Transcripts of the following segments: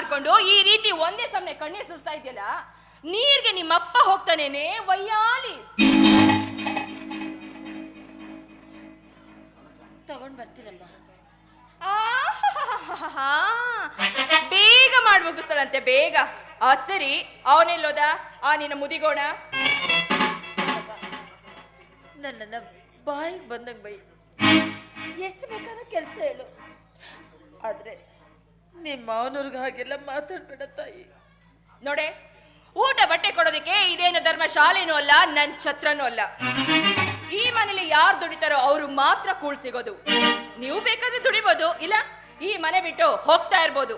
ಮಾಡ್ಕೊಂಡು ಈ ರೀತಿ ಒಂದೇ ಸಮಯ ಕಣ್ಣೀರ್ ಸುರಿಸ್ತಾ ಇದೆಯಲ್ಲ ನೀರ್ಗೆ ನಿಮ್ಮಪ್ಪ ಹೋಗ್ತಾನೇನೆ ವಯ್ಯಾಲಿ. ತಗೊಂಡ್ ಬರ್ತೀರಮ್ಮ. ಬೇಗ ಮಾಡಿ ಮುಗಿಸ್ತಾಳಂತೆ ಬೇಗ. ಆ ಸರಿ ಅವನೆಲ್ಲೋದ? ಆ ನಿನ್ನ ಮುದಿಗೋಣ. ನನ್ನ ಬಾಯಿಗೆ ಬಂದಂಗೆ ಬೈ. ಎಷ್ಟು ಬೇಕಾದ್ರೂ ಕೆಲಸ ಹೇಳು. ಆದ್ರೆ ನಿಮ್ಮ ಮಾವನವ್ರಿಗೆ ಹಾಗೆಲ್ಲ ಮಾತಾಡ್ಬೇಡ ತಾಯಿ. ನೋಡೆ ಊಟ ಬಟ್ಟೆ ಕೊಡೋದಕ್ಕೆ ಇದೇನು ಧರ್ಮ ಶಾಲೆನೂ ಅಲ್ಲ ನನ್ ಛತ್ರನೂ ಅಲ್ಲ. ಈ ಮನೇಲಿ ಯಾರು ದುಡಿತಾರೋ ಅವ್ರು ಮಾತ್ರ ಕೂಳ್ ಸಿಗೋದು. ನೀವು ಬೇಕಾದ್ರೆ ದುಡಿಬೋದು ಇಲ್ಲ ಈ ಮನೆ ಬಿಟ್ಟು ಹೋಗ್ತಾ ಇರ್ಬೋದು.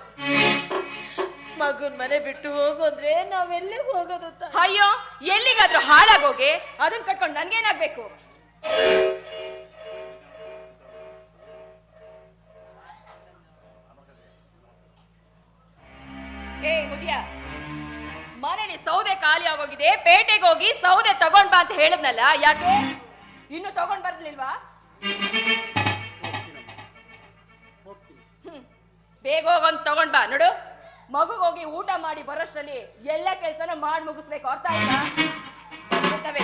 ಮಗನ್ ಮನೆ ಬಿಟ್ಟು ಹೋಗು ಅಂದ್ರೆ ನಾವೆಲ್ಲಿಗೆ ಹೋಗೋದು ತಾಯಿ ಅಯ್ಯೋ ಎಲ್ಲಿಗಾದ್ರೂ ಹಾಳಾಗೋಗಿ ಅದನ್ನ ಕಟ್ಕೊಂಡು ನನ್ಗೇನಾಗ್ಬೇಕು? ಏ ಮುದಿಯ ಮನೇಲಿ ಸೌದೆ ಖಾಲಿ ಆಗೋಗಿದೆ, ಪೇಟೆಗೆ ಹೋಗಿ ಸೌದೆ ತಗೊಂಡ್ ಬಾ ಅಂತ ಹೇಳಿದ್ನಲ್ಲ, ಯಾಕೆ? ಇನ್ನು ತಗೊಂಡ್ ಬರ್ಲಿಲ್ವಾ? ಬೇಗ ಹೋಗೊಂದ್ ತಗೊಂಡ್ ಬಾ, ನೋಡು. ಮಗು ಹೋಗಿ ಊಟ ಮಾಡಿ ಬರೋಷ್ಟ್ರಲ್ಲಿ ಎಲ್ಲ ಕೆಲ್ಸನೂ ಮಾಡಿ ಮುಗಿಸ್ಬೇಕು, ಅರ್ಥ ಆಯ್ತಾ? ಬಂದ್ಬಿಟ್ಟವೆ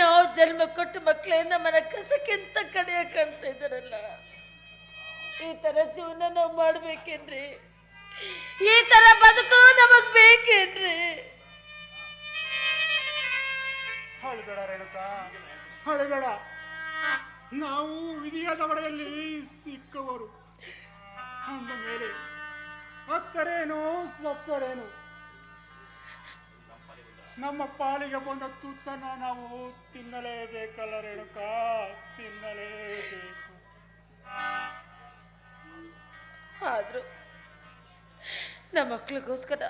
ನಾವು ಜನ್ಮ ಕೊಟ್ಟು ಮಕ್ಕಳಿಂದ ಮನ ಕಸಕ್ಕಿಂತ ಕಡೆಯ ಕಾಣ್ತಾ ಇದ್ದಾರಲ್ಲ? ಈ ತರ ಜೀವನ ನಾವು ಮಾಡ್ಬೇಕೇನ್ರಿ? ಈ ತರ ಬದುಕು ನಮಗ್ ಬೇಕೇನ್ರಿ? ಹಳಬೇಡ ನಾವು ವಿಧಿಯಾದ ಒಡೆಯಲ್ಲಿ ಸಿಕ್ಕವರು. ಅಂದ ಮೇಲೆ ಹತ್ತರೇನು ಸತ್ತರೇನು ನಮ್ಮ ಪಾಲಿಗೆ ಬಂದ ತುತ್ತನ್ನ ನಾವು ತಿನ್ನಲೇಬೇಕಲ್ಲ ರೇಣುಕ ತಿನ್ನಲೇಬೇಕು. ಆದ್ರೂ ನಮ್ಮ ಮಕ್ಳಿಗೋಸ್ಕರ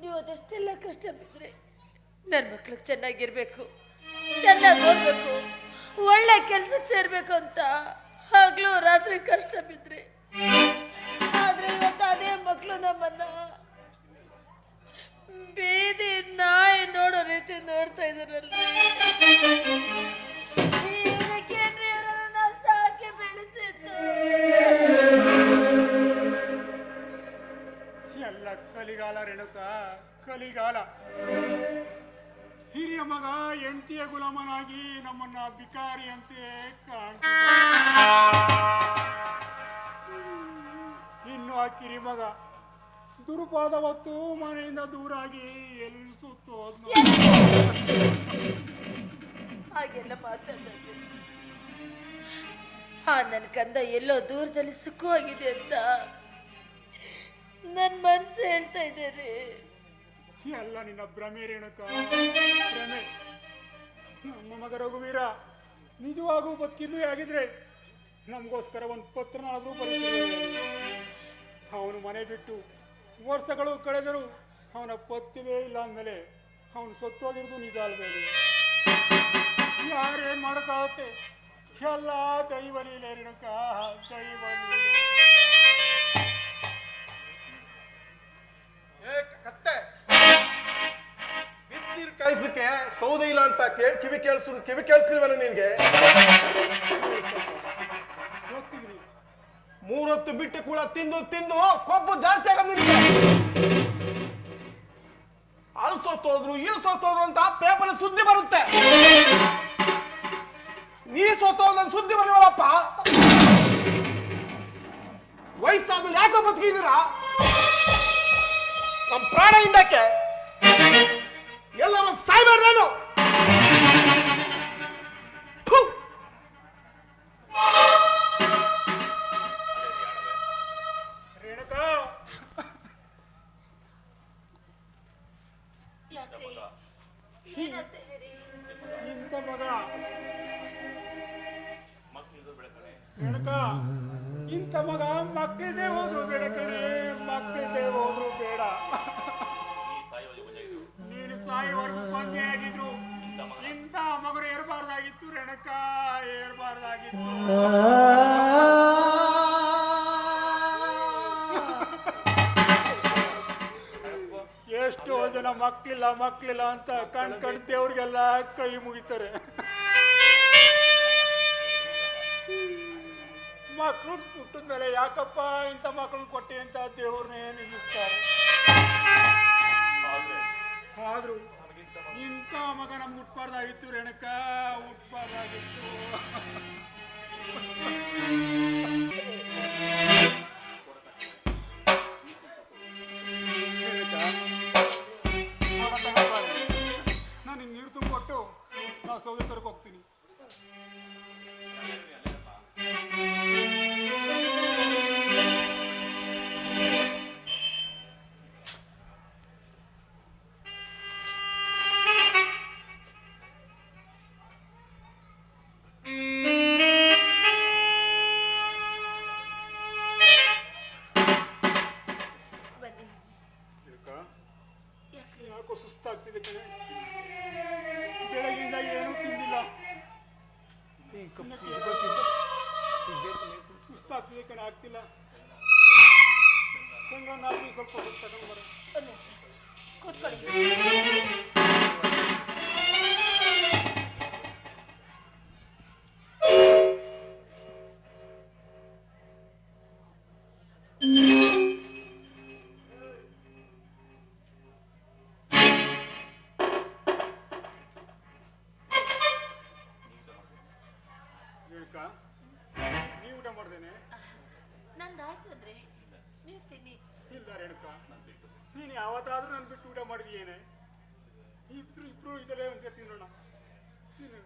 ನೀವು ಅದಷ್ಟೆಲ್ಲ ಕಷ್ಟ ಬಿದ್ರೆ ನನ್ನ ಮಕ್ಳು ಚೆನ್ನಾಗಿರ್ಬೇಕು, ಚೆನ್ನಾಗಿ ಓದ್ಬೇಕು, ಒಳ್ಳೆ ಕೆಲ್ಸಕ್ಕೆ ಸೇರ್ಬೇಕು ಅಂತ ಹಗ್ಲು ರಾತ್ರಿ ಕಷ್ಟ ಬಿದ್ರಿ ಆದ್ರೆ ಇವತ್ತು ಅದೇ ಮಕ್ಳು ನಮ್ಮನ್ನ ಬೀದಿ ನಾಯಿ ನೋಡೋ ರೀತಿ ನೋಡ್ತಾ ಇದಾರಲ್ರಿ ಸಾಕಿ ಬೆಳೆಸಿದ್ದು. ಎಲ್ಲ ಕಲಿಗಾಲ ರೇಣುಕ ಕಲಿಗಾಲ. ಹಿರಿಯ ಮಗ ಹೆಂಡತಿಯ ಗುಲಾಮನಾಗಿ ನಮ್ಮನ್ನ ಬಿಕಾರಿಯಂತೆ ಕಾಣ್ತಿದ್ದ. ಇನ್ನು ಆ ಕಿರಿ ಮಗ ದುರುಪಾದ ಹೊತ್ತು ಮನೆಯಿಂದ ದೂರಾಗಿ ಎಲ್ಲಿ ಸುತ್ತು ಹಾಗೆಲ್ಲ ಮಾತಾಡ್ತಾರೆ ಆ ನನ್ನ ಕಂದ ಎಲ್ಲೋ ದೂರದಲ್ಲಿ ಸುಖವಾಗಿದೆ ಅಂತ ನನ್ನ ಮನ್ಸು ಹೇಳ್ತಾ ಇದ್ದಾರೆ. ಎಲ್ಲ ನಿನ್ನ ಭ್ರಮೆ ರೇಣುಕ. ಭ್ರಮೆ. ನಮ್ಮ ಮಗ ರಘುವೀರ ನಿಜವಾಗೂ ಬದುಕಿರ್ಲಿ ಆಗಿದ್ರೆ ನಮಗೋಸ್ಕರ ಒಂದು ಪತ್ರನಾದರೂ ಬರೀತಿರ್ಲಿಲ್ಲ ಅವನು ಮನೆ ಬಿಟ್ಟು ವರ್ಷಗಳು ಕಳೆದರೂ ಅವನ ಪತ್ತಿವೇ ಇಲ್ಲ ಅಂದಮೇಲೆ ಅವನು ಸತ್ತೋಗಿರೋದು ನಿಜ ಅಲ್ಬೇಡಿ ಯಾರೇ ಮಾಡೋಕ್ಕಾಗುತ್ತೆ ಎಲ್ಲ ದೈವ ಲೀಲೆ ರೇಣುಕ ದೈವ ಕತ್ತೆ! ಬಿಸಿನೀರು ಕಾಯಿಸಕ್ಕೆ ಸೌದೆ ಇಲ್ಲ ಅಂತ ಕಿವಿ ಕೇಳಿಸ್, ಕಿವಿ ಕೇಳಿಸ್ತೀವಲ್ಲ ನಿನ್ಗೆ? ಮೂರೊತ್ತು ಬಿಟ್ಟು ಕೂಡ ತಿಂದು ತಿಂದು ಕೊಬ್ಬು ಜಾಸ್ತಿ ಆಗ ಅಲ್ಸೋತೋದ್ರು ಅಲ್ಲಿ ಸೋತೋದ್ರು ಸೋತೋದ್ರು ಅಂತ ಪೇಪರ್ ಸುದ್ದಿ ಬರುತ್ತೆ. ನೀ ಸೋತೋದ್ ಸುದ್ದಿ ಬರಲಿಲ್ಲಪ್ಪ ವಯಸ್ಸಾದ ಯಾಕೋ ಬದುಕಿದ್ದೀರಾ? ನಮ್ ಪ್ರಾಣ ಹಿಂದಕ್ಕೆ ಎಲ್ಲ ಸಾಯ್ಬಾರ್ದೇನು ರೇಣುಕ ಇಂಥ ಮಗ ಮಕ್ಕಳದೇ ಹೋದ್ರು ಬೇಡ ಕಣೆ ಮಕ್ಕಳದೇ ಹೋದ್ರು ಬೇಡ. ನೀನು ಸಾಯುವರೆಗೂ ಬಂದೇ ಆಗಿದ್ರು ಇಂಥ ಮಗರು ಏರ್ಬಾರ್ದಾಗಿತ್ತು ರೇಣಕ ಏರ್ಬಾರ್ದಾಗಿತ್ತು. ಎಷ್ಟೋ ಜನ ಮಕ್ಕಳಿಲ್ಲ ಮಕ್ಕಳಿಲ್ಲ ಅಂತ ಕಣ್ ಕಣ್ ದೇವ್ರಿಗೆಲ್ಲ ಕೈ ಮುಗಿತಾರೆ. ಮಕ್ಕಳು ಹುಟ್ಟಿದ ಮೇಲೆ ಯಾಕಪ್ಪ ಇಂಥ ಮಕ್ಕಳನ್ನ ಕೊಟ್ಟಿ ಅಂತ ದೇವ್ರನ್ನೇ ನಿಲ್ಲಿಸ್ತಾರೆ ಆದ್ರೂ ಇಂಥ ಮಗ ನಮ್ಗೆ ಹುಟ್ಬಾರ್ದಾಗಿತ್ತು ರೇಣುಕ ಹುಟ್ಬಾರ್ದಾಗಿತ್ತು. ನಾನು ನೀರು ತುಂಬಿಕೊಟ್ಟು ನಾ ಸೌದೆ ತರಕ್ಕೆ ಹೋಗ್ತೀನಿ. ಸುಸ್ತಾಗ್ತಿದೆ ಕಣೆ ಆಗ್ತಿಲ್ಲ. ಸ್ವಲ್ಪ ತಗೊಂಡ್ ಬರ ಬನ್ನಿ ಕೂತ್ಕೊಳ್ಳಿ. ರೇಣುಕ ನೀ ಊಟ ಮಾಡ್ದೇನೆ? ನಂದಾಯ್ತು ಅಂದ್ರೆ. ನೀವು ತಿನ್ನಿ. ಇಲ್ಲ ರೇಣುಕ ನೀನು ಯಾವತ್ತಾದ್ರೂ ನಾನು ಬಿಟ್ಟು ಊಟ ಮಾಡಿದೀಯೇನೆ? ಇಬ್ರು ಇಬ್ರು ಇದಲ್ಲೇ ಒಂದ್ಸೇ ತಿನ್ನೋಣ. ನೀನು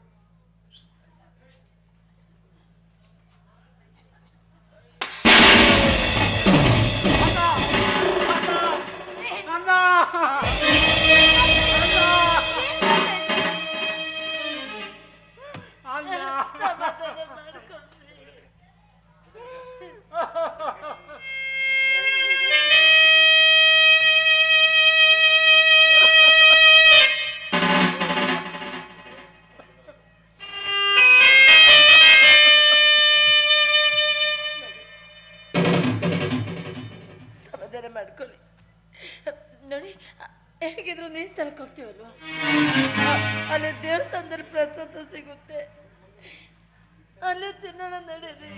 ಹೋಗ್ತೀವಲ್ವಾ ಅಲ್ಲಿ ದೇವಸ್ಥಾನದಲ್ಲಿ ಪ್ರಸಾದ ಸಿಗುತ್ತೆ. ಅಲ್ಲೇ ತಿನ್ನೋಣ ನಡೀರಿ.